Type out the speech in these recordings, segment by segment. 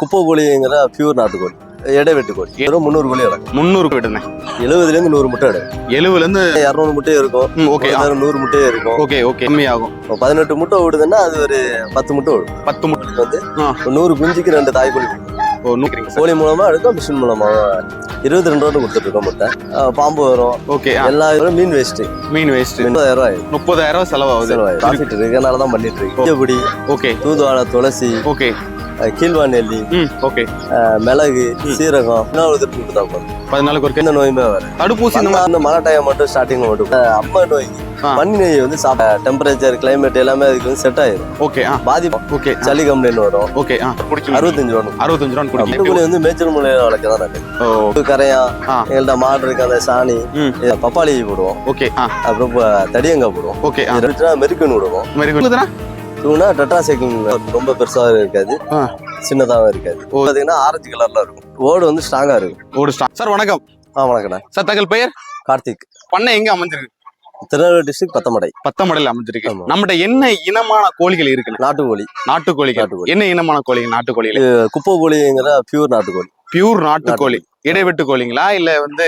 குப்பை கோழிங்கிற பியூர் நாட்டுக்கோழி. எடை வெட்டு கோழி. வெறும் முந்நூறு கோழி கிடக்கும் முந்நூறு போயிட்டுருந்தேன் எழுபதுலேருந்து நூறு முட்டை எடுக்கும் எழுபதுல இருந்து இரநூறு முட்டையும் இருக்கும். ஓகே. நூறு முட்டையும் இருக்கும். Okay okay. கம்மியாகும். பதினெட்டு முட்டை விடுதுன்னா அது ஒரு பத்து முட்டை விடும் பத்து முட்டை. இது வந்து நூறு குஞ்சுக்கு ரெண்டு தாய் கோழி கோழி மூலமா எடுக்கும் மிஷின் மூலமா இருபத்தி ரெண்டு ரூபா கொடுத்துட்டு இருக்கோம் முட்டை. பாம்பு வரும். ஓகே எல்லா மீன் வேஸ்ட் மீன் வேஸ்ட் முப்பதாயிரம் ரூபாய் முப்பதாயிரம் செலவாகுது. செலவாயிடும் ப்ராஃபிட் இருக்கனால தான் பண்ணிட்டு இருக்கு ஓகே. தூதுவாழை துளசி ஓகே. அஹ், கீழ்வான் நெல்லி ம் ஓகே. மிளகு சீரகம் இன்னும் திருப்பி போதும். பதினாலுக்கு ஒரு எந்த நோயுமே வரும் தடுப்பூசி இந்த மழை டைம் மட்டும் ஸ்டார்டிங்ல மட்டும் அம்மா நோய்க்கு. பன்னி நோய் வந்து டெம்பரேச்சர் கிளைமேட் எல்லாமே அதுக்கு வந்து செட் ஆயிடும் ஓகே பாதிப்பு ஓகே சளி கம்ப்ளைண்ட் வரும். ஓகே அறுபத்தஞ்சு ரூபா அறுபத்தஞ்சு ரூபா முட்டுக்குழி வந்து மேய்ச்சல் முறையில் வளர்க்க தான் இருக்கு. கரையா. எங்கள்கிட்ட மாடு இருக்கு அந்த சாணி பப்பாளி போடுவோம். ஓகே அப்புறம் தடியங்காய் போடுவோம். ஓகே ஆ. இது ரெண்டுனா மெருக்கன் விடுவோம். மாதிரி கொடுக்குதுண்ணா தூணா டெட்ராசைக்கிங் ரொம்ப பெருசாக இருக்காது. சின்னதாகவும் இருக்காது. பார்த்தீங்கன்னா ஆரஞ்சு கலர்ல இருக்கும். ஓடு வந்து ஸ்ட்ராங்கா இருக்கும். ஓடு ஸ்டார் சார் வணக்கம். ஆ வணக்கண்ணா சார் தங்கள் பெயர்? கார்த்திக். பண்ணை எங்க அமைஞ்சிருக்கு? திருநெல்வேலி டிஸ்ட்ரிக்ட் பத்தமடை. பத்தமடையில் அமைஞ்சிருக்கு. நம்மகிட்ட என்ன இனமான கோழிகள் இருக்குண்ணா? நாட்டுக்கோழி. நாட்டுக்கோழி. என்ன இனமான கோழிகள் நாட்டுக்கோழிகள் இது குப்பை கோழிங்கிற பியூர் நாட்டுக்கோழி. பியூர் நாட்டுக்கோழி இடைவெட்டு கோழிங்களா இல்ல வந்து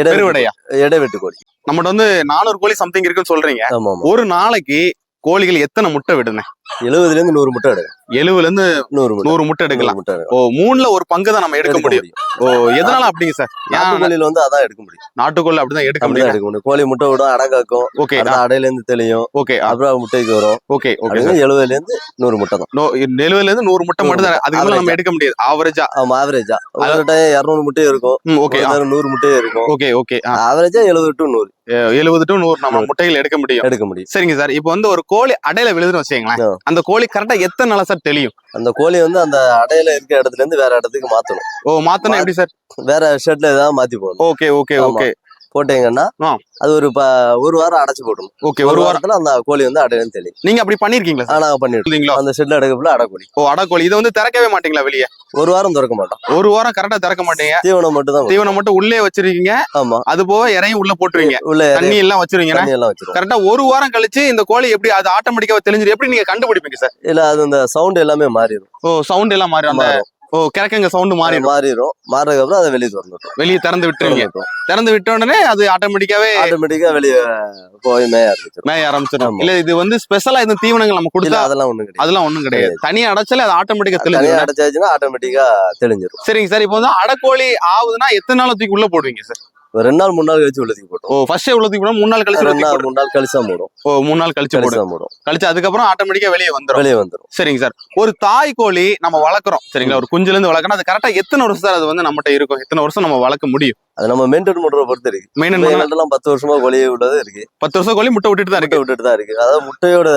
எடை பெருவடையா? எடை வெட்டு கோழி. நம்மகிட்ட வந்து நானூறு கோழி சம்திங் இருக்குன்னு சொல்றீங்க. ஒரு நாளைக்கு கோழிகள் எத்தனை முட்டை விடுங்க எழுபதுல இருந்து நூறு முட்டை எடுக்கும் எழுபதுல இருந்து நூறு முட்டை நூறு முட்டை எடுக்கலாம் ஓ மூணுல ஒரு பங்கு தான் நம்ம எடுக்க முடியும். ஓ எதனால அப்படிங்க சார்? நாட்டுக்கோழியில வந்து அதான் எடுக்க முடியும். நாட்டுக்கோழி அப்படிதான் எடுக்க முடியும் எடுக்க முடியும். கோழி முட்டை விடும் அடை காக்கும். ஓகே அடையில இருந்து தெளியும். ஓகே அப்புறம் முட்டைக்கு வரும். ஓகே ஓகே எழுபதுல இருந்து நூறு முட்டை தான். எழுபதுல இருந்து நூறு முட்டை மட்டும் தான். அதுக்கு நம்ம. எடுக்க முடியாது. ஆவரேஜா ஆமா ஆவரேஜா இரநூறு முட்டையும் இருக்கும். ஓகே நூறு முட்டையும் இருக்கும். ஓகே ஓகே ஆவரேஜா எழுபது டு நூறு. எழுபது டு நூறு நம்ம. முட்டைகள் எடுக்க முடியும். எடுக்க முடியும். சரிங்க சார். இப்போ வந்து ஒரு கோழி அடையில விழுதுன்னு வச்சுங்களேன். அந்த கோழி கரெக்டா எத்தனை நாளா சார் தெளியும்? அந்த கோழி வந்து அந்த அடையில இருக்க இடத்துல இருந்து வேற இடத்துக்கு மாத்தணும். ஓ மாத்தணும் எப்படி சார் வேற ஷெட்ல ஏதாவது மாத்தி போடணும். Okay okay. ஓகே போட்டீங்கன்னா. அது ஒரு ஒரு வாரம் அடைச்சு போடணும் ஓகே ஒரு வாரத்துல அந்த கோழி வந்து அடையில தெரியும் நீங்க அப்படி பண்ணிருக்கீங்களா ஆனா பண்ணிட்டு இல்லீங்களா அந்த ஷெட்ல அடக்கப்புல அடைக்கோழி. ஓ அடக்கோழி. இதை வந்து திறக்கவே மாட்டீங்களா வெளியே? ஒரு வாரம் திறக்க மாட்டோம். ஒரு வாரம் கரெக்டா திறக்க மாட்டீங்க. தீவனம் மட்டும் தான் தீவனம் மட்டும் உள்ளே வச்சிருக்கீங்க. ஆமா. அது போக இறையும் உள்ள போட்டுருவீங்க. உள்ள தண்ணி எல்லாம் வச்சிருவீங்க. தண்ணி எல்லாம் வச்சிருவோம். கரெக்டா ஒரு வாரம் கழிச்சு இந்த கோழி எப்படி அது ஆட்டோமேட்டிக்கா தெரிஞ்சிரு எப்படி நீங்க கண்டுபிடிப்பீங்க சார்? இல்ல அது அந்த சவுண்ட் எல்லாமே மாறிடும் ஓ சவுண்ட் எல்லாம் மாறி அந்த மாறும். ஓ கிழக்கங்க சவுண்ட் மாறிடும். மாறிடும். மாறதுக்கு அப்புறம் அதை வெளியே திறந்துட்டோம். வெளியே திறந்து விட்டுருவீங்க. திறந்து விட்ட உடனே அது ஆட்டோமேட்டிக்காவே ஆட்டோமேட்டிக்கா வெளியே போய் மேய ஆரம்பிச்சிடும். மேய ஆரம்பிச்சிடும். இல்ல இது வந்து ஸ்பெஷலா இந்த தீவனங்கள் நம்ம கொடுத்தா அதெல்லாம் ஒண்ணும் கிடையாது. அதெல்லாம் ஒண்ணும் கிடையாது. தனியா அடைச்சாலே அது ஆட்டோமேட்டிக்கா தெளிஞ்சிடும். அடைச்சாச்சுன்னா ஆட்டோமேட்டிக்கா தெளிஞ்சிடும் சரிங்க சார் இப்போ வந்து அடக்கோழி ஆகுதுன்னா எத்தனை நாள் தூக்கி உள்ள போடுவீங்க சார்? ரெண்டு நாள் மூணு நாள் கழிச்சு உள்ளதுக்கு போட்டோம். ஓ ஃபர்ஸ்ட் எவ்வளவு தூக்கி போடும் மூணு நாள் கழிச்சு ரெண்டு நாள். மூணு நாள் கழிச்சு போடும் ஓ மூணு நாள் கழிச்சு போடும். போடும் கழிச்சு அதுக்கப்புறம் ஆட்டோமேட்டிக்கா வெளியே வந்துரும். வெளியே வந்துடும் சரிங்க சார். ஒரு தாய் கோழி நம்ம வளர்க்குறோம். சரிங்களா? ஒரு குஞ்சுல இருந்து வளர்க்கணும் அது கரெக்டா எத்தனை வருஷம் சார் அது வந்து நம்மகிட்ட இருக்கும்? எத்தனை வருஷம் நம்ம வளர்க்க முடியும்? அது நம்ம மெயின்டைன் பண்றத பொறுத்து இருக்கு. மெயின்டைன் பத்து வருஷமா கோழி உள்ளது இருக்கு. பத்து வருஷம் கோழி முட்டை விட்டுட்டு தான் இருக்கு. விட்டுட்டு தான் இருக்கு. அதாவது முட்டையோட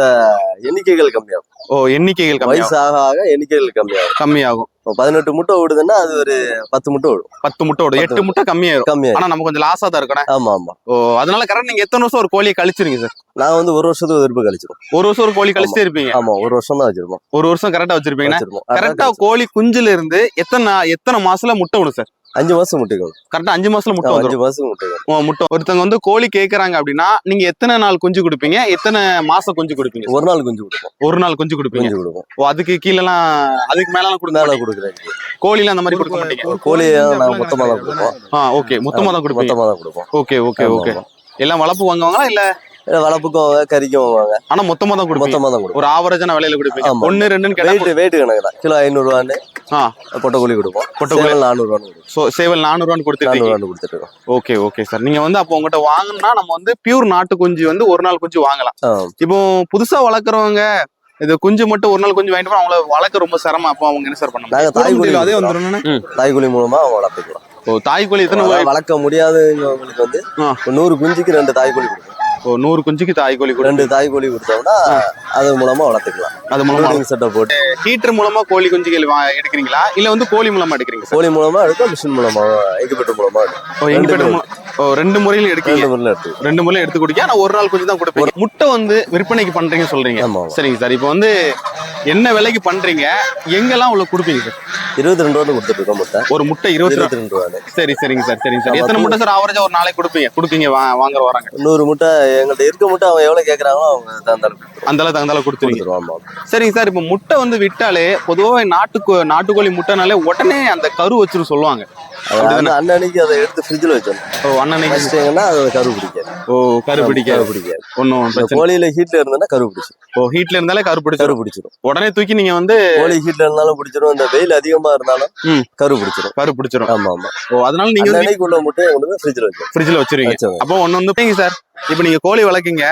எண்ணிக்கைகள் கம்மியாகும். ஓ எண்ணிக்கைகள் வயசு ஆக ஆக எண்ணிக்கைகள் கம்மியாகும். கம்மியாகும். பதினெட்டு முட்டை விடுதுன்னா அது ஒரு பத்து முட்டை விடும் பத்து முட்டை விடும் எட்டு முட்டை கம்மியாயிரும் கம்மியாகும் ஆனா நம்ம கொஞ்சம் லாஸா தான் இருக்கணும். ஆமா ஆமா. ஓ அதனால கரெக்ட் நீங்க எத்தனை வருஷம் ஒரு கோழியை கழிச்சிருங்க சார் நான் வந்து ஒரு வருஷத்துக்கு திருப்பி கழிச்சிரும் ஒரு வருஷம் ஒரு கோழி கழிச்சிட்டே இருப்பீங்க. ஆமா ஒரு வருஷம் தான் வச்சிருப்போம். ஒரு வருஷம் கரெக்டா வச்சிருப்பீங்கன்னா வச்சிருப்போம். கரெக்டா கோழி குஞ்சுல இருந்து எத்தனை எத்தனை மாசத்துல முட்டை விடும் சார் அஞ்சு மாசம் முட்டைகள். கரெக்டா அஞ்சு மாசத்துல முட்டை அஞ்சு மாசம் முட்டைகள். ஓ, முட்டை. ஒருத்தவங்க வந்து கோழி கேக்குறாங்க அப்படின்னா நீங்க எத்தனை நாள் குஞ்சு கொடுப்பீங்க? எத்தனை மாசம் குஞ்சு கொடுப்பீங்க? ஒரு நாள் குஞ்சு கொடுப்போம். ஒரு நாள் குஞ்சு கொடுப்பீங்க? குஞ்சு கொடுப்போம். ஓ அதுக்கு கீழலாம் அதுக்கு மேலாம் மேல மாட்டீங்க. கொடுக்குறேன். கோழில அந்த மாதிரி கொடுக்க மாட்டீங்க? கோழியை நான் மொத்தமா தான் கொடுப்போம். ஆ ஓகே. மொத்தமா தான் கொடுப்பீங்க? மொத்தமா தான் கொடுப்போம். Okay okay okay. எல்லாம் வளர்ப்பு வாங்குவாங்களா இல்ல இல்ல வளர்ப்புக்கும் வாங்க கறிக்கும் வாங்க ஆனா மொத்தமா தான் கொடுப்பீங்க? மொத்தமா தான் கொடுப்போம். ஒரு ஆவரேஜான விலையில கொடுப்பீங்க. ஒன்னு ரெண்டுன்னு வெயிட் வெயிட் கணக்கு தான். கிலோ ஐநூறுவான்னு ஆ. பொட்டை கோழி கொடுப்போம். பொட்டை பொட்டை கோழி. கோழி நானூறுவான்னு கொடுப்போம். சோ சேவல் நானூறுவான்னு கொடுத்துட்டு இருக்கோம் ஓகே ஓகே சார். நீங்க வந்து அப்போ உங்ககிட்ட வாங்கணும்னா நம்ம வந்து பியூர் நாட்டு குஞ்சு வந்து ஒரு நாள் குஞ்சு வாங்கலாம். இப்போ புதுசா வளர்க்குறவங்க இது குஞ்சு மட்டும் ஒரு நாள் குஞ்சு வாங்கிட்டு போனா அவங்கள வளர்க்க ரொம்ப சிரமம். அப்போ அவங்க என்ன சார் பண்ண நாங்க தாய் கோழி அதே. வந்துடும் தாய் கோழி மூலமா அவங்க வளர்த்துக்கலாம். ஓ தாய் கோழி எத்தனை வளர்க்க முடியாதவங்களுக்கு வந்து நூறு குஞ்சுக்கு ரெண்டு தாய் கோழி கொடுக்கும் ஓ நூறு குஞ்சுக்கு தாய் கோழி கூட ரெண்டு தாய் கோழி கொடுத்தோம்னா அது மூலமா வளர்த்துக்கலாம். அது மூலமா செட்டப் போட்டு. ஹீட்டர் மூலமா கோழி குஞ்சுகள் எடுக்கிறீங்களா? இல்ல வந்து கோழி மூலமா எடுக்கிறீங்க கோழி மூலமா எடுக்கும் மிஷின் மூலமா எக்குபெட்டர் மூலமா எடுக்கும். ஓ ரெண்டு முறையில் எடுக்கீங்க ரெண்டு முறையில் எடுத்து குடிக்க ஆனா ஒரு நாள் குஞ்சு தான் கொடுப்பீங்க. முட்டை வந்து விற்பனைக்கு பண்றீங்க சொல்றீங்க. சரிங்க சார். இப்போ வந்து என்ன விலைக்கு பண்றீங்க? எங்கெல்லாம் உள்ள கொடுப்பீங்க சார்? இருபத்தி ரெண்டு ரூபா கொடுத்துட்டு இருக்கோம் முட்டை. ஒரு முட்டை இருபத்தி ரெண்டு ரூபா சரி சரிங்க சார் சரிங்க சார். எத்தனை முட்டை சார்? ஆவரேஜா ஒரு நாளைக்கு கொடுப்பீங்க? கொடுப்பீங்க வாங்குற வராங்க. நூறு முட்டை எங்கள்கிட்ட இருக்க முட்டை அவங்க எவ்வளவு கேக்குறாங்களோ அவங்க தந்தாலும் அந்த அளவுக்கு கொடுத்துருவீங்க. கொடுத்துருவோம் சரிங்க சார் இப்போ முட்டை வந்து விட்டாலே பொதுவாக நாட்டுக்கோ நாட்டுக்கோழி முட்டைனாலே உடனே அந்த கரு வச்சிரும் சொல்லுவாங்க. அன்னன்னைக்கு அதை எடுத்து ஃப்ரிட்ஜில் வச்சோம். ஓ அண்ணனைக்கு வச்சிட்டீங்கன்னா அது கரு பிடிக்காது. ஓ கரு பிடிக்காது. கரு பிடிக்காது ஒன்றும் கோழியில ஹீட்ல இருந்ததுன்னா கரு பிடிச்சிடும் ஓ ஹீட்ல இருந்தாலே கரு கரு பிடிச்சிரும். பிடிச்சிடும் உடனே தூக்கி நீங்க வந்து கோழி ஹீட்ல இருந்தாலும் பிடிச்சிடும் இந்த வெயில் அதிகமா இருந்தாலும். கரு பிடிச்சிடும் கரு பிடிச்சிரும். ஆமா ஆமா. ஓ அதனால நீங்க வந்து அன்னன்னைக்கு உள்ள முட்டையை கொண்டு போய் ஃப்ரிட்ஜில் வச்சோம் ஃப்ரிட்ஜில் வச்சிருவீங்க. வச்சோம் அப்போ ஒன்று வந்து சார்? இப்போ நீங்க கோழி வளர்க்கீங்க.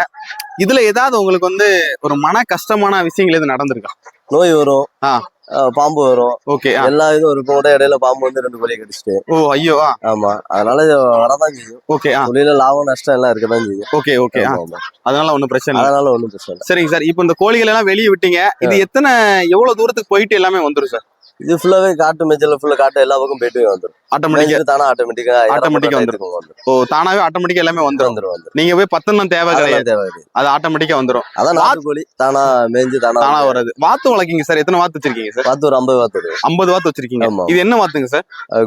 இதுல ஏதாவது உங்களுக்கு வந்து ஒரு மன கஷ்டமான விஷயங்கள் எது நடந்திருக்கா? நோய் வரும். பாம்பு வரும். ஓகே எல்லா இதுவும் இருக்கும். கூட இடையில பாம்பு வந்து ரெண்டு கோழியை கடிச்சிட்டு. ஓ ஐயோ ஆமா. அதனால வரதான் செய்யும். ஓகே தொழில லாபம் நஷ்டம் எல்லாம் இருக்கதான் செய்யும். Okay okay. அதனால ஒன்றும் பிரச்சனை அதனால ஒண்ணும் பிரச்சனை இல்லை. சரிங்க சார். இப்போ இந்த கோழிகள் எல்லாம் வெளியே விட்டீங்க. இது எத்தனை எவ்வளவு தூரத்துக்கு போயிட்டு எல்லாமே வந்துரும் சார்? இது ஃபுல்லாவே காட்டு மேய்ச்சல் ஃபுல்லா காட்டு எல்லா பக்கம் போயிட்டு வந்துடும் ஆட்டோமேட்டிக்கா தானே ஆட்டோமேட்டிக்கா Automatic ஆ வந்துரும். வந்துடும் ஓ தானாவே ஆட்டோமேட்டிக்கா எல்லாமே வந்துடும் வந்துடும் நீங்க போய் பத்தனம் தேவை கிடையாது. தேவை அது ஆட்டோமேட்டிக்கா வந்துரும். அதான் நாட்டுக்கோழி தானா மேய்ஞ்சு தானா தானா வராது. வாத்து வளர்க்கீங்க சார்? எத்தனை வாத்து வச்சிருக்கீங்க சார்? பார்த்து ஒரு ஐம்பது வாத்து இருக்கு ஐம்பது வாத்து வச்சிருக்கீங்க. இது என்ன வாத்துங்க சார்?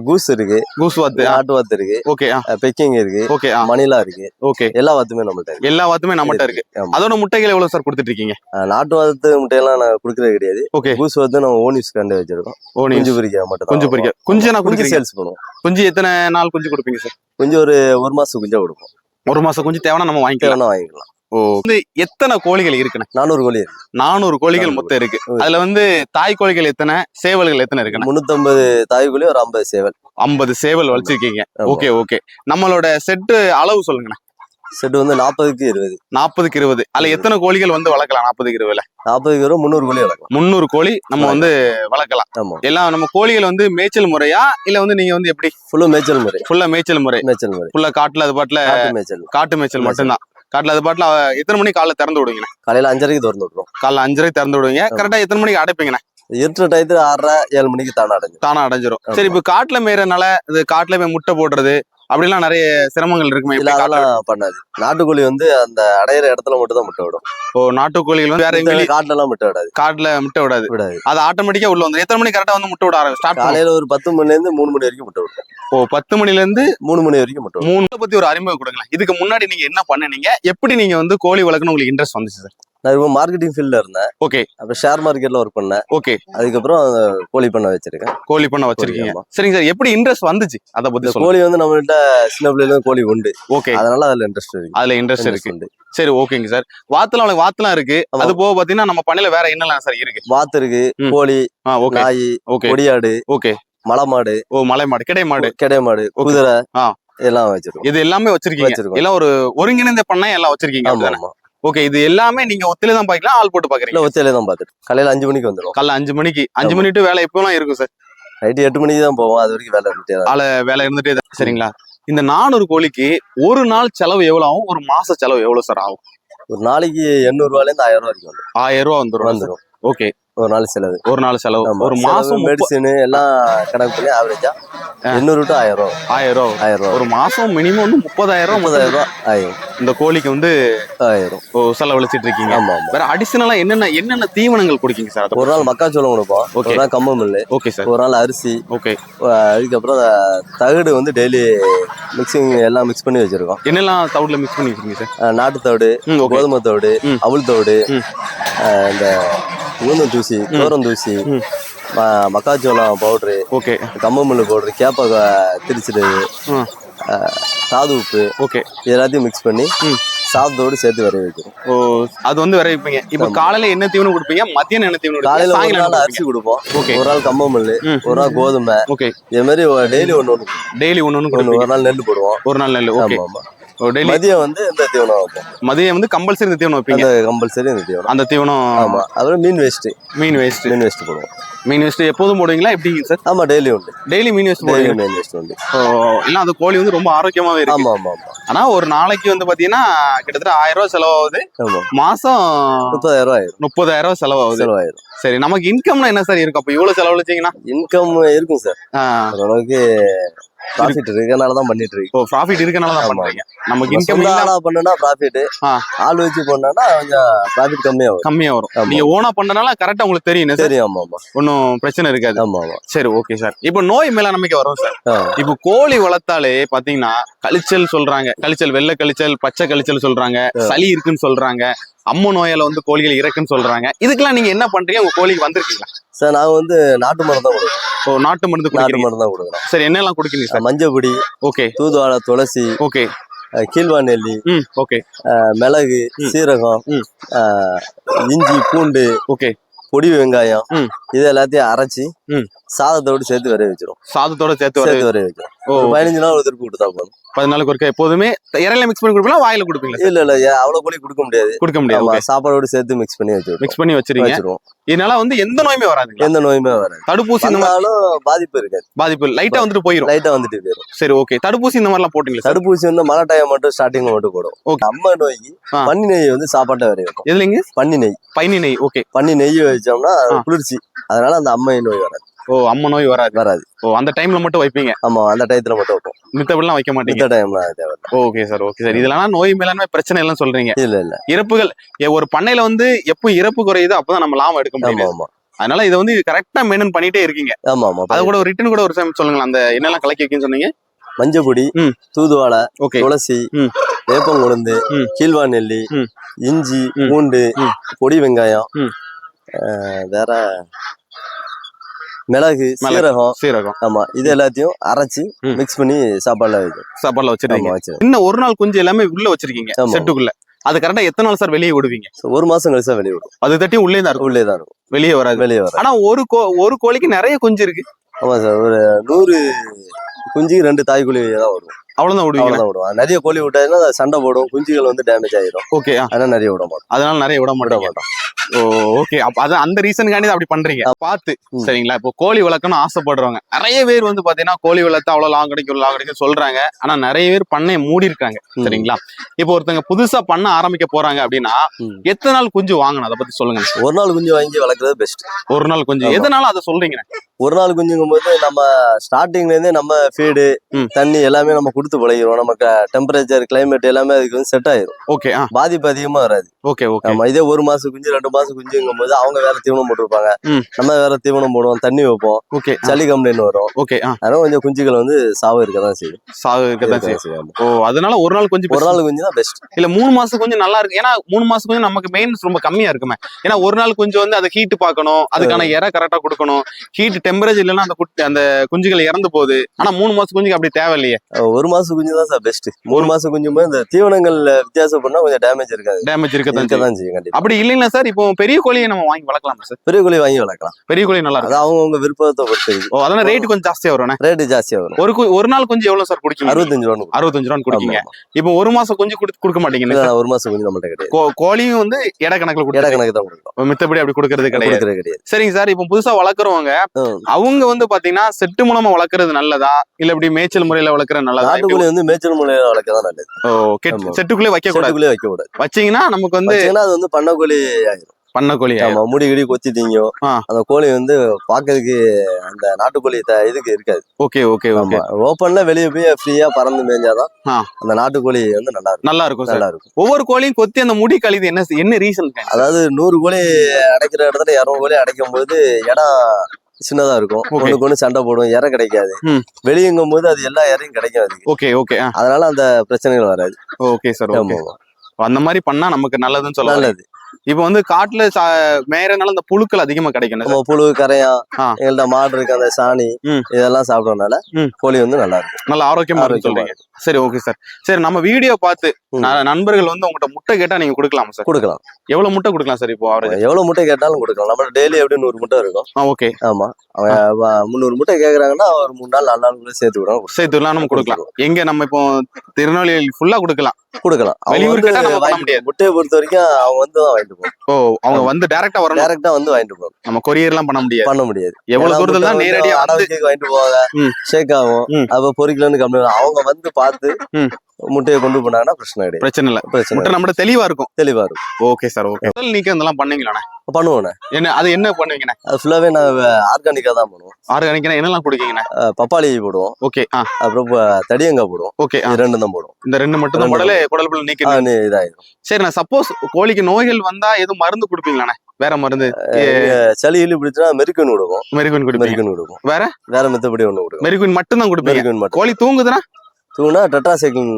கூஸ் இருக்கு. கூஸ் வாத்து நாட்டு வாத்து இருக்கு. ஓகே பெக்கிங் இருக்கு. ஓகே மணிலா இருக்கு. ஓகே. எல்லா வாத்துமே நம்மள்ட்ட இருக்கு. எல்லா வாத்துமே நம்மகிட்ட இருக்கு. அதோட முட்டைகள் எவ்வளவு சார் கொடுத்துட்டு இருக்கீங்க? நாட்டு வாத்து முட்டையெல்லாம் நான் கொடுக்கறது கிடையாது. ஓகே. கூஸ் வாத்து நம்ம ஓனிஸ் கண்டு வச்சிருக்கோம். ஓ குஞ்சு மட்டும் குஞ்சு பொரிக்க. குஞ்சு நான் குஞ்சு சேல்ஸ் பண்ணுவோம். குஞ்சு எத்தனை நாள் குஞ்சு கொடுப்பீங்க சார்? குஞ்சு ஒரு ஒரு மாசம் குஞ்சா கொடுப்போம். ஒரு மாசம் குஞ்சு தேவைன்னா நம்ம வாங்கிக்கலாம். வாங்கிக்கலாம். ஓ. வந்து எத்தனை கோழிகள் இருக்குண்ணே? நானூறு கோழி இருக்கு. நானூறு கோழிகள். மொத்தம் இருக்கு. அதுல வந்து தாய் கோழிகள் எத்தனை? சேவல்கள் எத்தனை இருக்குண்ணே? முன்னூத்தம்பது தாய் கோழி ஒரு ஐம்பது சேவல். ஐம்பது சேவல் வச்சிருக்கீங்க. Okay okay. நம்மளோட செட்டு அளவு சொல்லுங்கண்ணே. செட்டு வந்து நாற்பதுக்கு இருபது. நாற்பதுக்கு இருபது. அதுல எத்தனை கோழிகள் வந்து வளர்க்கலாம்? நாற்பதுக்கு இருபதுல? நாற்பதுக்கு இருபது முந்நூறு கோழி வளர்க்கலாம். முந்நூறு கோழி நம்ம வந்து வளர்க்கலாம். எல்லாம் நம்ம கோழிகள் வந்து மேய்ச்சல் முறையா? இல்ல வந்து நீங்க வந்து எப்படி? ஃபுல்லு மேய்ச்சல் முறை. ஃபுல்லா மேய்ச்சல் முறை. மேய்ச்சல் முறை. ஃபுல்லா காட்டுல அது பாட்டுல காட்டு மேய்ச்சல். காட்டு மேய்ச்சல் மட்டும்தான். காட்டுல அது பாட்டுல எத்தனை மணிக்கு காலைல திறந்து விடுவீங்க காலையில அஞ்சரைக்கு திறந்து விட்டுரும். காலைல அஞ்சரை திறந்து விடுவீங்க. கரெக்டா எத்தனை மணிக்கு அடைப்பீங்கண்ணே? இருட்டுற டயத்துல ஆறரை ஏழு மணிக்கு தானே அடைஞ்சு தானா அடைஞ்சிரும். சரி இப்ப காட்டுல மேயறனால இது காட்டுல போய் முட்டை போடுறது அப்படிலாம் நிறைய சிரமங்கள் இருக்குமே இல்ல அதெல்லாம் பண்ணாது. நாட்டுக்கோழி வந்து அந்த அடையிற இடத்துல மட்டும் தான் முட்டை விடும். ஓ நாட்டுக்கோழிகள் வந்து வேற எங்கேயும் காட்டுல எல்லாம் முட்டை விடாது. காட்டுல முட்டை விடாது. விடாது. அது ஆட்டோமேட்டிக்கா உள்ள வந்து எத்தனை மணிக்கு கரெக்டா வந்து முட்டை விட ஆரம்பிச்சு? ஸ்டார்ட் காலையில ஒரு பத்து மணில இருந்து மூணு மணி வரைக்கும் முட்டை விடும் ஓ பத்து மணில இருந்து மூணு மணி வரைக்கும் முட்டை விடும் மூணு பத்தி ஒரு அறிமுகம் கொடுங்களேன். இதுக்கு முன்னாடி நீங்க என்ன பண்ணீங்க எப்படி நீங்க வந்து கோழி வளர்க்கணும் உங்களுக்கு இன்ட்ரெஸ்ட் வந்துச்சு சார் நான் இப்போ மார்க்கெட்டிங் ஃபீல்ட்ல இருந்தேன். ஓகே அப்புறம் ஷேர் மார்க்கெட்ல ஒர்க் பண்ணேன். ஓகே அதுக்கப்புறம் கோழி பண்ண வச்சிருக்கேன். கோழி பண்ண வச்சிருக்கீங்க. சரிங்க சார் எப்படி இன்ட்ரெஸ்ட் வந்துச்சு? அத பத்தி கோழி வந்து நம்மள்ட்ட சின்ன பிள்ளைல கோழி உண்டு. ஓகே அதனால அதுல இன்ட்ரெஸ்ட் இருக்கு. அதுல இன்ட்ரெஸ்ட் இருக்கு. சரி ஓகேங்க சார். வாத்துலாம் உனக்கு வாத்துலாம் இருக்கு. அது போக பாத்தீங்கன்னா நம்ம பண்ணையில வேற என்னலாம் சார் இருக்கு? வாத்து இருக்கு. கோழி நாய் ஓகே கொடியாடு ஓகே மலை மாடு. ஓ மலை மாடு கிடை மாடு. கிடை மாடு குதிரை. எல்லாம் வச்சிருக்கோம். இது எல்லாமே வச்சிருக்கீங்க. வச்சிருக்கோம். எல்லாம் ஒரு ஒருங்கிணைந்த பண்ணை எல்லாம் வச்சிருக்கீங்க ஓகே இது எல்லாமே நீங்க ஒத்தில தான் பாக்கலாம் ஆள் போட்டு பாக்குறீங்க? ஒத்தையில தான் பாத்துட்டு. காலையில அஞ்சு மணிக்கு வந்துடும் காலைல அஞ்சு மணிக்கு. அஞ்சு. மணி டு வேலை எப்பெல்லாம் இருக்கும் சார் நைட்டு எட்டு மணிக்கு தான் போவோம். அது வரைக்கும் வேலை இருந்துட்டே ஆள வேலை இருந்துட்டே தான் சரிங்களா? இந்த நானூறு கோழிக்கு ஒரு நாள் செலவு எவ்வளவு ஆகும்? ஒரு மாச செலவு எவ்வளவு சார் ஆகும்? ஒரு நாளைக்கு எண்ணூறு ரூபாயில இருந்து ஆயிரம் ரூபாய் வரைக்கும் ஆயிரம் ரூபா வந்துடும் வந்துடும் ஓகே ஒரு நாள் செலவு. ஒரு நாள் செலவு. ஒரு மாசம் மெடிசன் எல்லாம் கணக்கு பண்ணி ஆவரேஜா எண்ணூறு டு ஆயிரம் ஆயிரம் ஆயிரம் ஒரு மாசம் மினிமம் வந்து முப்பதாயிரம் ரூபா. முப்பதாயிரம் ரூபா ஆயிரம். இந்த கோழிக்கு வந்து ஆயிரம். ஓ, செலவழிச்சிட்டு இருக்கீங்க. ஆமா வேற அடிஷனலா என்னென்ன என்னென்ன தீவனங்கள் கொடுக்கீங்க சார்? ஒரு நாள் மக்காச்சோளம் கொடுப்போம். ஒரு நாள் கம்பம் மில்லு. ஓகே சார் ஒரு நாள் அரிசி. ஓகே அதுக்கப்புறம் தகுடு வந்து டெய்லி மிக்சிங் எல்லாம் மிக்ஸ் பண்ணி வச்சிருக்கோம். என்னெல்லாம் தவிடுல மிக்ஸ் பண்ணி வச்சிருக்கீங்க சார்? நாட்டு தவிடு கோதுமை தவிடு ம். அவல் தவிடு இந்த உளுந்தம் தூசி தோரம் தூசி மக்காச்சோளம் பவுடரு ஓகே. கம்பமுள்ளு பவுடரு கேப்ப திரிச்சிடு ம். தாது உப்பு ஓகே. எல்லாத்தையும் மிக்ஸ் பண்ணி. சாதத்தோடு சேர்த்து வரைய வைக்கிறோம். ஓ அது வந்து வர வைப்பீங்க. இப்போ. காலையில என்ன தீவனம் கொடுப்பீங்க? மத்தியானம் என்ன தீவனம் காலையில ஒரு நாள் அரிசி கொடுப்போம். ஓகே. ஒரு நாள் கம்பமுள்ளு ம். ஒரு நாள் கோதுமை. ஓகே. இது மாதிரி டெய்லி ஒன்று ஒன்று டெய்லி ஒன்று ஒன்று ஒரு நாள் நெல் போடுவோம். ஒரு நாள் நெல் ஓகே. மதியம் வந்து இந்த தீவனம் வைப்போம். மதியம் வந்து கம்பல்சரி இந்த தீவனம் வைப்பீங்க? கம்பல்சரி இந்த தீவனம். அந்த தீவனம். ஆமா அப்புறம் மீன் வேஸ்ட் மீன் வேஸ்ட் மீன் வேஸ்ட் போடுவோம். மீன் வேஸ்ட் எப்போதும் போடுவீங்களா? எப்படிங்க சார் ஆமா டெய்லி உண்டு. டெய்லி மீன் வேஸ்ட் போடுவீங்க? மீன் வேஸ்ட் உண்டு. ஓ இல்லை அந்த கோழி வந்து ரொம்ப ஆரோக்கியமாவே இருக்கு. ஆமா ஆமா ஆமா. ஆனா ஒரு நாளைக்கு வந்து பாத்தீங்கன்னா கிட்டத்தட்ட ஆயிரம் ரூபாய் செலவாகுது. மாசம் முப்பதாயிரம் ரூபாய் முப்பதாயிரம் ரூபாய் செலவாகுது. செலவாயிரும். சரி நமக்கு இன்கம்னா என்ன சார் இருக்கும்? அப்ப இவ்வளவு செலவழிச்சீங்கன்னா? இன்கம் இருக்கும் சார் ஓரளவுக்கு ப்ராஃபிட் இருக்கனால தான் பண்ணிட்டு இருக்கு ஓ ப்ராஃபிட் இருக்கனால தான். பண்றீங்க. நமக்கு இன்கம் சொந்த இல்ல ஆளா பண்ணுனா ப்ராஃபிட். ஆள் வச்சு பண்ணா கொஞ்சம் ப்ராஃபிட் கம்மியா வரும். கம்மியா வரும். நீங்க ஓனா பண்றதுனால கரெக்டா உங்களுக்கு தெரியும் சார் தெரியும் ஆமா ஆமா. ஒன்றும் பிரச்சனை இருக்காது. ஆமா ஆமா. சரி ஓகே சார் இப்போ நோய் மேலாண்மைக்கு வரும் சார். இப்போ கோழி வளர்த்தாலே பாத்தீங்கன்னா கழிச்சல் சொல்றாங்க. கழிச்சல் வெள்ளை கழிச்சல் பச்சை கழிச்சல் சொல்றாங்க. சளி இருக்குன்னு சொல்றாங்க. அம்மு நோயால வந்து கோழிகள் இறக்குன்னு சொல்றாங்க. இதுக்கெல்லாம் நீங்க என்ன பண்றீங்க? உங்க கோழிக்கு வந்திருக்கீங்களா? சார் நாங்க வந்து நாட்டு மருந்து தான் கொடுக்குறோம் ஓ நாட்டு மருந்து நாட்டு மருந்து தான் கொடுக்குறோம் சரி என்னெல்லாம் குடிக்கிறீங்க சார் மஞ்சள் பொடி ஓகே தூதுவாழை துளசி ஓகே கீழ்வாநெல்லி ஓகே மிளகு. சீரகம் இஞ்சி பூண்டு ஓகே பொடி வெங்காயம். இது எல்லாத்தையும் அரைச்சி. சாதத்தோடு சேர்த்து வரைய வச்சிரும். சாதத்தோட சேர்த்து வர சேர்த்து வரைய வைக்கிறோம் ஓ ஒரு பதினஞ்சு நாள் ஒரு திருப்பி கொடுத்தா போதும். பதினாலுக்கு ஒருக்க எப்போதுமே இறையில மிக்ஸ் பண்ணி கொடுப்பீங்களா வாயில கொடுப்பீங்களா இல்ல இல்ல அவ்வளவு கூட கொடுக்க முடியாது. கொடுக்க முடியாது ஓகே சாப்பாடோடு சேர்த்து மிக்ஸ் பண்ணி வச்சிருக்கோம் மிக்ஸ் பண்ணி வச்சிருக்கீங்க இதனால வந்து எந்த நோயுமே வராதுங்களா? எந்த நோயுமே வராது. தடுப்பூசி இந்த மாதிரி வந்தாலும் பாதிப்பு இருக்காது. பாதிப்பு லைட்டா வந்துட்டு போயிரும். லைட்டா வந்துட்டு போயிடும் சரி ஓகே தடுப்பூசி இந்த மாதிரிலாம் போட்டீங்களா தடுப்பூசி வந்து மழை டைம் மட்டும் ஸ்டார்டிங்ல மட்டும் போடும். Okay. அம்மா நோய்க்கு ஆ. பன்னி நெய் வந்து சாப்பாட்டை வரைய வைக்கும் எதுலைங்க? பன்னி நெய். பைனி நெய் ஓகே பன்னி நெய் வச்சோம்னா. குளிர்ச்சி. அதனால அந்த அம்மை நோய் வராது. ஓ அம்ம நோய் வராது. வராது. ஓ அந்த டைம்ல மட்டும் வைப்பீங்க? ஆமா அந்த டயத்துல மட்டும் வைப்போம். மித்தபடிலாம் வைக்க மாட்டீங்க? டைம்ல ஓகே சார் ஓகே சார் இதெல்லாம் நோய் மேலாண்மை பிரச்சனை எல்லாம் சொல்றீங்க. இல்ல இல்ல. இறப்புகள் ஒரு பண்ணையில வந்து எப்போ இறப்பு குறையுதோ அப்பதான் நம்ம லாபம் எடுக்க முடியும் ஆமா அதனால இதை வந்து கரெக்டா மெயின்டைன் பண்ணிட்டே இருக்கீங்க. ஆமா ஆமா. அது கூட ஒரு ரிட்டன் கூட ஒரு டைம் சொல்லுங்களேன். அந்த என்னெல்லாம் கலக்கி வைக்கன்னு சொன்னீங்க? மஞ்சள் பொடி ம். தூதுவாழை ஓகே துளசி. வேப்பங்குழுந்து ம். கீழ்வாநெல்லி ம். இஞ்சி. பூண்டு. பொடி வெங்காயம் வேற மிளகு. சீரகம். சீரகம். ஆமா இது எல்லாத்தையும் அரைச்சி. மிக்ஸ் பண்ணி சாப்பாடுல வைக்கும். சாப்பாடுல வச்சிருக்கீங்க இன்னும் ஒரு நாள் குஞ்சு எல்லாமே உள்ள வச்சிருக்கீங்க. செட்டுக்குள்ள. அது கரெக்டா எத்தனை நாள் சார் வெளியே விடுவீங்க? ஒரு மாசம் கழிச்சா வெளியே விடும். அது தட்டி உள்ளே தான் இருக்கும். உள்ளே தான் இருக்கும். வெளியே வராது. வெளியே வர ஆனா ஒரு கோ ஒரு கோழிக்கு நிறைய குஞ்சு இருக்கு. ஆமா சார். ஒரு நூறு குஞ்சுக்கு ரெண்டு தாய் கோழி தான் வரும். அவ்வளவுதான் விடுவீங்க? அவ்வளவுதான் விடுவோம். நிறைய கோழி விட்டாச்சுன்னா அது சண்டை போடும் குஞ்சுகள் வந்து டேமேஜ் ஆயிரும். ஓகே அதனால நிறைய விட மாட்டோம். அதனால நிறைய விட மாட்டோம். மாட்டோம் ஓகே அது அந்த ரீசனுக்காண்டி அப்படி பண்றீங்க. பார்த்து. சரிங்களா? இப்போ கோழி வளர்க்கணும்னு ஆசைப்படுறவங்க நிறைய பேர் வந்து பாத்தீங்கன்னா கோழி வளர்த்தா அவ்வளவு லாபம் கிடைக்கும் லாபம் கிடைக்கும் சொல்றாங்க. ஆனா நிறைய பேர் பண்ணைய மூடி இருக்காங்க. சரிங்களா? இப்போ ஒருத்தங்க புதுசா பண்ண ஆரம்பிக்க போறாங்க அப்படின்னா. எத்தனை நாள் குஞ்சு வாங்கணும்? அதை பத்தி சொல்லுங்க. ஒரு நாள் குஞ்சு வாங்கி வளர்க்குறது பெஸ்ட் ஒரு நாள் குஞ்சு. எதனால அதை சொல்றீங்க? ஒரு நாள் குஞ்சுங்கும் போது நம்ம ஸ்டார்டிங்ல இருந்தே நம்ம ஃபீடு. தண்ணி எல்லாமே நம்ம கொடுத்து பழகிறோம் நமக்கு டெம்பரேச்சர் கிளைமேட் எல்லாமே அதுக்கு வந்து செட் ஆயிரும். ஓகே பாதிப்பு அதிகமா வராது. ஓகே ஓகே நம்ம இதே ஒரு மாசம் குஞ்சு ரெண்டு மாசம் குஞ்சுங்கும் போது அவங்க வேற தீவனம் போட்டிருப்பாங்க. நம்ம வேற தீவனம் போடுவோம் தண்ணி வைப்போம். ஓகே சளி கம்ப்ளைண்ட் வரும். ஓகே அதனால கொஞ்சம் குஞ்சுகள் வந்து சாவு இருக்கதான் செய்யும். சாகு இருக்கதான் செய்யும். ஓ அதனால ஒரு நாள் குஞ்சு ஒரு நாள் குஞ்சு தான் பெஸ்ட் இல்ல மூணு மாசம் கொஞ்சம் நல்லா இருக்கு. ஏன்னா மூணு மாசம் கொஞ்சம் நமக்கு மெயின்ஸ் ரொம்ப கம்மியா இருக்குமே. ஏன்னா ஒரு நாள் கொஞ்சம் வந்து அதை ஹீட் பார்க்கணும் அதுக்கான இறை கரெக்டா கொடுக்கணும். ஹீட் டெம்பரேச்சர் இல்லைன்னா அந்த குட்டி அந்த குஞ்சுகள் இறந்து போகுது. ஆனா மூணு மாசம் குஞ்சுக்கு அப்படி தேவையில்லையே. ஒரு மாசம் குஞ்சு தான் சார் பெஸ்ட் மூணு மாசம் குஞ்சு போது இந்த தீவனங்கள்ல வித்தியாசம் பண்ணா கொஞ்சம் டேமேஜ் இருக்காது. டேமேஜ் செய்யும் இருக்கதான் செய்யும். கண்டிப்பா. அப்படி இல்லைங்களா சார்? இப்போ பெரிய கோழியை நம்ம வாங்கி வளர்க்கலாமா சார்? பெரிய கோழி வாங்கி வளர்க்கலாம். பெரிய கோழி நல்லா இருக்கும் அது அவங்கவுங்க விருப்பத்தை பொறுத்து இருக்கு. ஓ அதெல்லாம் ரேட் கொஞ்சம் ஜாஸ்தியா வரும் ரேட்டு ஜாஸ்தியா வரும். ஒரு ஒரு நாள் குஞ்சு எவ்வளவு சார் குடிக்கீங்க? அறுபத்தஞ்சு ரூபா அறுபத்தஞ்சு ரூபான்னு குடிக்கீங்க. இப்போ ஒரு மாசம் குஞ்சு குடுக்க கொடுக்க மாட்டீங்க ஒரு மாசம் குஞ்சு நம்மள்ட்ட கிடையாது. கோழியும் வந்து எடை கணக்குல இட கணக்கு தான் மித்தபடி அப்படி கொடுக்கறது கிடையாது. சரிங்க சார் இப்போ புதுசா வளர்க்குறவங்க. அவங்க வந்து பாத்தீங்கன்னா செட்டு மூலமா வளர்க்கறது நல்லதா? இல்ல இப்படி மேய்ச்சல் முறையில வளர்க்கறது நல்லதா? நாட்டுக்கோழி வந்து மேய்ச்சல் முறையில வளர்க்க தான் நல்லது. ஓ, கெட்-. செட்டுக்குள்ளே வைக்க கூடாது. செட்டுக்குள்ளே வைக்க கூடாது. வச்சீங்கன்னா நமக்கு வந்து வச்சீங்கன்னா அது வந்து பண்ணக்கோழி ஆயிரும். பண்ண கோழி ஆமா முடி கிடி கொத்தி திங்கும். ஆ. அந்த கோழி வந்து பாக்குறதுக்கு அந்த நாட்டுக்கோழி த- இதுக்கு இருக்காது. Okay okay okay. ஆமா ஓப்பன்ல வெளியே போய் ஃப்ரீயா பறந்து மேய்ஞ்சாதான் ஆ. அந்த நாட்டுக்கோழி வந்து நல்லா இருக்கும். நல்லா இருக்கும் சார் நல்லா இருக்கும். ஒவ்வொரு கோழியும் கொத்தி அந்த முடி கழிது என்ன என்ன ரீசன் அதாவது நூறு கோழி அடைக்கிற இடத்துல இரநூறு கோழி அடைக்கும் போது இடம் சின்னதா இருக்கும். ஒண்ணுக்கு ஒண்ணு சண்டை போடும் இறை கிடைக்காது. வெளியங்கும் போது அது எல்லா இறையும் கிடைக்கும் அதுக்கு. ஓகே ஓகே அதனால அந்த பிரச்சனைகள் வராது. ஓகே சார் அந்த மாதிரி பண்ணா நமக்கு நல்லதுன்னு சொல்லலாம் நல்லது. இப்போ வந்து காட்டுல மேயறனால அந்த புழுக்கள் அதிகமா கிடைக்கும் நம்ம புழு கரையான் ஆ. எங்கள்ட்ட மாடு இருக்கு அந்த சாணி. இதெல்லாம் சாப்பிடறதுனால. கோழி வந்து நல்லா இருக்கும். நல்ல ஆரோக்கியமா இருக்கும் ஆரோக்கியமா சொல்றீங்க. சரி ஓகே சார் சரி நம்ம வீடியோ பார்த்து நண்பர்கள் வந்து உங்கள்கிட்ட முட்டை கேட்டா நீங்க கொடுக்கலாமா சார் கொடுக்கலாம். எவ்வளவு முட்டை கொடுக்கலாம் சார் இப்போ அவரேஜ் எவ்வளவு முட்டை கேட்டாலும் கொடுக்கலாம். நம்ம டெய்லி எப்படி நூறு முட்டை இருக்கும்? ஓகே ஆமா. முந்நூறு முட்டை கேக்குறாங்கன்னா ஒரு மூணு நாள் நாலு நாளுக்குள்ள சேர்த்து விடுவோம் சேர்த்துலாம் நம்ம கொடுக்கலாம். எங்க நம்ம இப்போ திருநெல்வேலி ஃபுல்லா கொடுக்கலாம். கொடுக்கலாம். முட்டையை பொறுத்த வரைக்கும் அவங்க வந்து வாங்கிட்டு போகணும். ஓ அவங்க வந்து டைரக்டா வரணும். டேரக்டா வந்து வாங்கிட்டு போகணும். நம்ம கொரியர் எல்லாம் பண்ண முடியாது. பண்ண முடியாது. எவ்வளவு தூரத்துல தான் நேரடியா வாங்கிட்டு போவாங்க. ஷேக் ஆகும். அப்ப பொறிக்கலன்னு கம்மி அவங்க வந்து பார்த்து. முட்டையை கொண்டு போனாங்கன்னா பிரச்சனை கிடையாது. பிரச்சனை இல்ல. பிரச்சனை முட்டை தெளிவா இருக்கும். தெளிவா இருக்கும். ஓகே சார் ஓகே முதல் நீக்கம் இதெல்லாம் பண்ணீங்களாண்ணே பண்ணுவோண்ணே. என்ன அது என்ன பண்ணுவீங்கண்ணே? அது ஃபுல்லாவே நான் ஆர்கானிக்கா தான் பண்ணுவோம். ஆர்கானிக்கா என்னெல்லாம் குடிக்கீங்கண்ணே? பப்பாளி போடுவோம். ஓகே ஆ. அப்புறம் தடியங்காய் போடுவோம். ஓகே ரெண்டும் தான் போடுவோம். இந்த ரெண்டு மட்டும் தான் ரெண்டு உடலே ஆ, நீக்கணும் நீ இதாயிரும். சரி நான் சப்போஸ் கோழிக்கு நோய்கள் வந்தா எதுவும் மருந்து கொடுப்பீங்களாண்ணே? வேற மருந்து? சளி இழு பிடிச்சா மெரிக்கன் கொடுக்கும். மெரிகுயின் கொடுப்பீங்க. மெரிக்கன் கொடுக்கும். வேற? வேற மித்தபடி ஒண்ணு கொடுக்கும். மெரிகுயின் மட்டும் தான் கொடுப்பீங்க. மெரிக்கன் மட்டும். கோழி தூங்குதுன்னா? தூங்கினா டெட்ராசைக்கிள்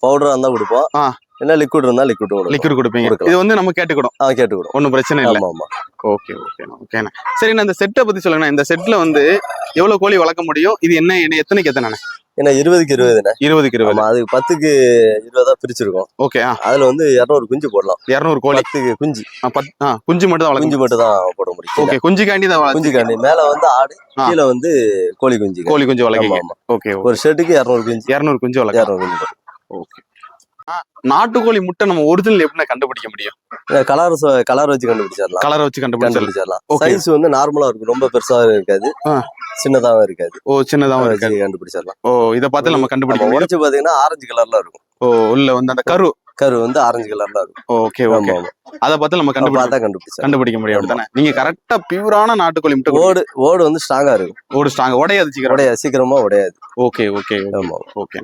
பவுடராக இருந்தால் கொடுப்போம் ஆ. என்ன லிக்விட் இருந்தா லிக்விட் கொடுக்கும் லிக்விட் கொடுப்பீங்க. இது வந்து நம்ம கேட்டுக்கிடும். ஆ கேட்டு கொடுக்கும் ஒன்றும் பிரச்சனை இல்லை. ஆமா ஆமா. ஓகே ஓகே ஓகேண்ணா சரிண்ணா இந்த செட்டை பத்தி சொல்லுங்கண்ணா. இந்த செட்ல வந்து எவ்வளவு கோழி வளர்க்க முடியும்? இது என்ன என்ன எத்தனைக்கு எத்தனை ஏன்னா இருபதுக்கு இருபதுண்ணே இருபதுக்கு இருபது. அதுக்கு பத்துக்கு இருபதா பிரிச்சிருக்கோம். ஓகே அதுல வந்து இரநூறு குஞ்சு போடலாம். இரநூறு கோழி. பத்துக்கு குஞ்சு. குஞ்சு மட்டும் தான் குஞ்சு மட்டும் தான் போட முடியும். ஓகே குஞ்சுக்காண்டி தான் வளர்த்து குஞ்சு காண்டி. மேல வந்து ஆடு. கீழே வந்து கோழி குஞ்சு. கோழி குஞ்சு ஆமா ஓகே ஒரு ஷெட்டுக்கு இரநூறு குஞ்சு. இரநூறு குஞ்சு வளர்க்க இரநூறு குஞ்சு. ஓகே நாட்டுக்கோழி முட்டை நம்ம ஒரிஜினல் எப்படி கண்டுபிடிக்க முடியும்? கலர் கலர் வச்சு கண்டுபிடிச்சிடலாம். கலரை வச்சு கண்டுபிடிச்சிடலாம். சைஸ் வந்து நார்மலா இருக்கும். ரொம்ப பெருசாவும் இருக்காது. சின்னதாவும் இருக்காது. ஓ சின்னதாவும் இருக்கு வச்சு கண்டுபிடிச்சிடலாம். ஓ இத பார்த்து நம்ம கண்டுபிடிக்க உடைச்சு பாத்தீங்கன்னா ஆரஞ்சு கலர்ல இருக்கும். ஓ உள்ள வந்து அந்த கரு. கரு வந்து ஆரஞ்சு கலர்ல இருக்கும். ஓகே ஓகே அத பார்த்து நம்ம பார்த்தா கண்டுபிடிச்சிடலாம். கண்டுபிடிக்க முடியும் அப்படித்தானே? நீங்க கரெக்டா பியூரான நாட்டுக்கோழி முட்டை. ஓடு ஓடு வந்து ஸ்ட்ராங்கா இருக்கும். ஓடு ஸ்ட்ராங் உடையாது சீக்கிரம். உடையாது சீக்கிரமா உடையாது. ஓகே ஓகே ஆமா ஓகே